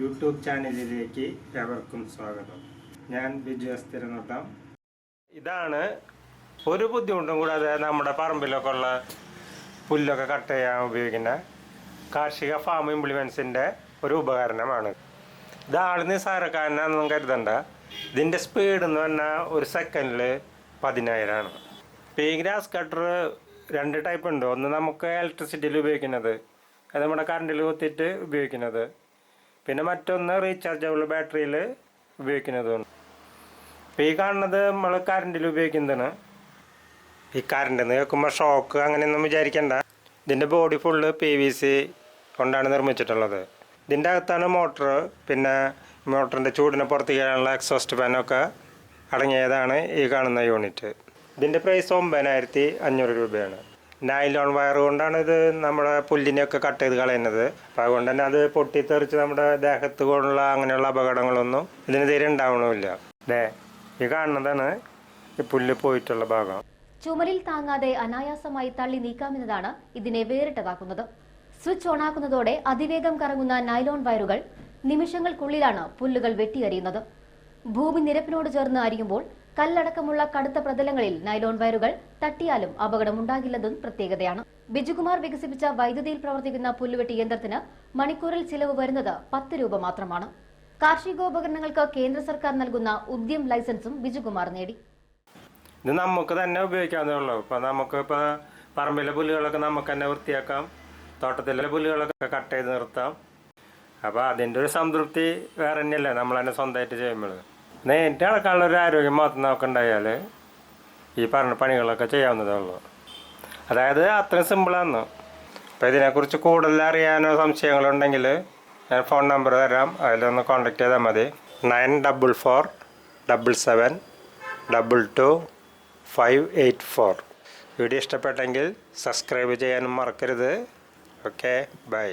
YouTube ചാനലിലേക്ക് ഏവർക്കും സ്വാഗതം. ഞാൻ ബിജു സ്ഥിരനോട്ടം ഇതാണ് ഒരു ബുദ്ധിമുട്ടും കൂടാതെ നമ്മുടെ പറമ്പിലൊക്കെ ഉള്ള പുല്ലൊക്കെ കട്ട് ചെയ്യാൻ ഉപയോഗിക്കുന്ന കാർഷിക ഫാം ഇംപ്ലിമെൻസിന്റെ ഒരു ഉപകരണമാണ്. ഇത് ആൾ നിസ്സാരക്കാരനാണെന്നും കരുതണ്ട. ഇതിന്റെ സ്പീഡ് എന്ന് പറഞ്ഞാൽ ഒരു സെക്കൻഡിൽ പതിനായിരമാണ് ഇപ്പോൾ ഈ ഗ്രാസ് കട്ടർ രണ്ട് ടൈപ്പ് ഉണ്ട്. ഒന്ന് നമുക്ക് ഇലക്ട്രിസിറ്റിയിൽ ഉപയോഗിക്കുന്നത്. അത് നമ്മുടെ കറണ്ടിൽ കുത്തിയിട്ട് ഉപയോഗിക്കുന്നത്. പിന്നെ മറ്റൊന്ന് റീചാർജബിൾ ബാറ്ററിയിൽ ഉപയോഗിക്കുന്നതാണ് ഇപ്പം ഈ കാണുന്നത് നമ്മൾ കറണ്ടിൽ ഉപയോഗിക്കുന്നതാണ്. ഈ കറണ്ട് എന്ന് കേൾക്കുമ്പോൾ ഷോക്ക് അങ്ങനെയൊന്നും വിചാരിക്കണ്ട. ഇതിന്റെ body full P V C കൊണ്ടാണ് നിർമ്മിച്ചിട്ടുള്ളത്. ഇതിന്റെ അകത്താണ് മോട്ടർ പിന്നെ മോട്ടറിന്റെ ചൂടിനെ പുറത്തേക്കാനുള്ള എക്സോസ്റ്റ് ഫാനൊക്കെ അടങ്ങിയതാണ് ഈ കാണുന്ന യൂണിറ്റ് ഇതിന്റെ പ്രൈസ് ഒമ്പതിനായിരത്തി അഞ്ഞൂറ് രൂപയാണ്. നൈലോൺ വയർ കൊണ്ടാണ് ഇത് നമ്മുടെ പുല്ലിനെയൊക്കെ കട്ട് ചെയ്ത് കളയുന്നത്. അപ്പോൾ അതുകൊണ്ട് തന്നെ അത് പൊട്ടിത്തെറിച്ച് നമ്മുടെ ദേഹത്ത് കൊണ്ടുള്ള അങ്ങനെയുള്ള അപകടങ്ങളൊന്നും ഇതിന് തീരെ ഉണ്ടാവണമില്ല. ദേ ഈ കാണുന്നതാണ് ഈ പുല്ല് പോയിട്ടുള്ള ഭാഗം. ചുമലിൽ താങ്ങാതെ അനായാസമായി തള്ളി നീക്കാമെന്നതാണ് ഇതിനെ വേറിട്ടതാക്കുന്നത്. സ്വിച്ച് ഓണാക്കുന്നതോടെ അതിവേഗം കറങ്ങുന്ന നൈലോൺ വയറുകൾ നിമിഷങ്ങൾക്കുള്ളിലാണ് പുല്ലുകൾ വെട്ടിയറിയുന്നത്. ഭൂമി നിരപ്പിനോട് ചേർന്ന് അരിയുമ്പോൾ കല്ലടക്കമുള്ള കടുത്ത പ്രതലങ്ങളിൽ നൈലോൺ വയറുകൾ തട്ടിയാലും അപകടമുണ്ടാകില്ലെന്നും പ്രത്യേകതയാണ്. ബിജുകുമാർ വികസിപ്പിച്ച വൈദ്യുതിയിൽ പ്രവർത്തിക്കുന്ന പുല്ലുവെട്ടി യന്ത്രത്തിന് മണിക്കൂറിൽ ചിലവ് വരുന്നത് പത്ത് രൂപ മാത്രമാണ്. കാർഷികോപകരണങ്ങൾക്ക് കേന്ദ്ര സർക്കാർ നൽകുന്ന ഉദ്യം ലൈസൻസും ബിജുകുമാർ നേടി. ഇത് നമുക്ക് തന്നെ ഉപയോഗിക്കാവുന്നേ ഉള്ളൂ ഇപ്പം നമുക്ക് ഇപ്പോൾ പറമ്പിലെ പുല്ലുകളൊക്കെ നമുക്ക് തന്നെ വൃത്തിയാക്കാം. തോട്ടത്തിലെ പുല്ലുകളൊക്കെ കട്ട് ചെയ്ത് നിർത്താം. അപ്പോൾ അതിന്റെ ഒരു സംതൃപ്തി വേറെ തന്നെയല്ലേ? നമ്മൾ തന്നെ സ്വന്തമായിട്ട് ചെയ്യുമ്പോൾ നേരിട്ട് ആൾക്കാരുടെ ഒരു ആരോഗ്യം മാത്രം നോക്കണ്ടായാൽ ഈ പറഞ്ഞ പണികളൊക്കെ ചെയ്യാവുന്നതേ ഉള്ളൂ. അതായത് അത്രയും സിമ്പിളാണ് അപ്പോൾ ഇതിനെക്കുറിച്ച് കൂടുതൽ അറിയാനോ സംശയങ്ങളുണ്ടെങ്കിൽ ഞാൻ ഫോൺ നമ്പർ തരാം. അതിലൊന്ന് കോൺടാക്ട് ചെയ്താൽ മതി. Nine double four double seven double two five eight four. Video ഇഷ്ടപ്പെട്ടെങ്കിൽ സബ്സ്ക്രൈബ് ചെയ്യാനും മറക്കരുത്. Okay bye.